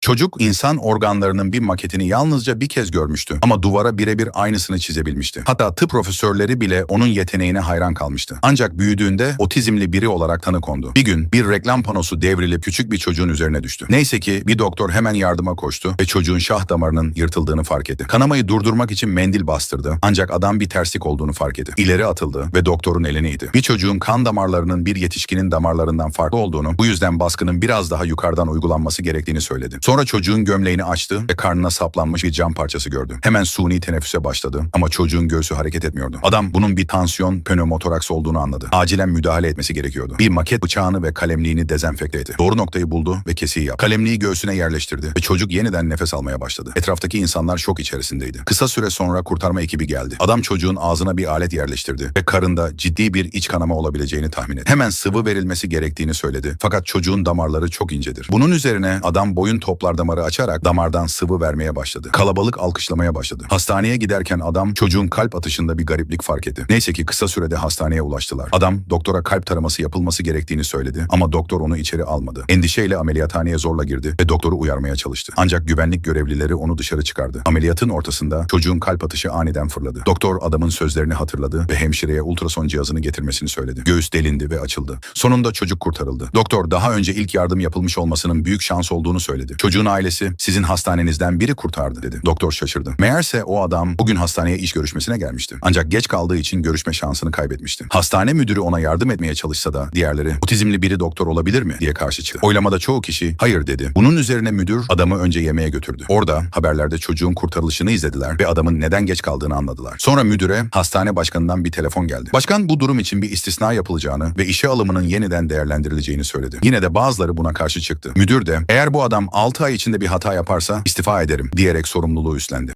Çocuk insan organlarının bir maketini yalnızca bir kez görmüştü ama duvara birebir aynısını çizebilmişti. Hatta tıp profesörleri bile onun yeteneğine hayran kalmıştı. Ancak büyüdüğünde otizmli biri olarak tanı kondu. Bir gün bir reklam panosu devrilip küçük bir çocuğun üzerine düştü. Neyse ki bir doktor hemen yardıma koştu ve çocuğun şah damarının yırtıldığını fark etti. Kanamayı durdurmak için mendil bastırdı ancak adam bir terslik olduğunu fark etti. İleri atıldı ve doktorun elini iti. Bir çocuğun kan damarlarının bir yetişkinin damarlarından farklı olduğunu, bu yüzden baskının biraz daha yukarıdan uygulanması gerektiğini söyledi. Sonra çocuğun gömleğini açtı ve karnına saplanmış bir cam parçası gördü. Hemen suni teneffüse başladı ama çocuğun göğsü hareket etmiyordu. Adam bunun bir tansiyon pneumotoraks olduğunu anladı. Acilen müdahale etmesi gerekiyordu. Bir maket bıçağını ve kalemliğini dezenfekte etti. Doğru noktayı buldu ve kesiği yaptı. Kalemliği göğsüne yerleştirdi ve çocuk yeniden nefes almaya başladı. Etraftaki insanlar şok içerisindeydi. Kısa süre sonra kurtarma ekibi geldi. Adam çocuğun ağzına bir alet yerleştirdi ve karında ciddi bir iç kanama olabileceğini tahmin etti. Hemen sıvı verilmesi gerektiğini söyledi. Fakat çocuğun damarları çok incedir. Bunun üzerine adam boyun toplar damarı açarak damardan sıvı vermeye başladı. Kalabalık alkışlamaya başladı. Hastaneye giderken adam çocuğun kalp atışında bir gariplik fark etti. Neyse ki kısa sürede hastaneye ulaştılar. Adam doktora kalp taraması yapılması gerektiğini söyledi ama doktor onu içeri almadı. Endişeyle ameliyathaneye zorla girdi ve doktoru uyarmaya çalıştı. Ancak güvenlik görevlileri onu dışarı çıkardı. Ameliyatın ortasında çocuğun kalp atışı aniden fırladı. Doktor adamın sözlerini hatırladı ve hemşireye ultrason cihazını getirmesini söyledi. Göğüs delindi ve açıldı. Sonunda çocuk kurtarıldı. Doktor daha önce ilk yardım yapılmış olmasının büyük şans olduğunu söyledi. Çocuğun ailesi sizin hastanenizden biri kurtardı dedi. Doktor şaşırdı. Meğerse o adam bugün hastaneye iş görüşmesine gelmişti. Ancak geç kaldığı için görüşme şansını kaybetmişti. Hastane müdürü ona yardım etmeye çalışsa da diğerleri otizmli biri doktor olabilir mi diye karşı çıktı. Oylamada çoğu kişi hayır dedi. Bunun üzerine müdür adamı önce yemeğe götürdü. Orada haberlerde çocuğun kurtarılışını izlediler ve adamın neden geç kaldığını anladılar. Sonra müdüre hastane başkanından bir telefon geldi. Başkan bu durum için bir istisna yapılacağını ve işe alımının yeniden değerlendirileceğini söyledi. Yine de bazıları buna karşı çıktı. Müdür de eğer bu adam 6 ay içinde bir hata yaparsa istifa ederim diyerek sorumluluğu üstlendi.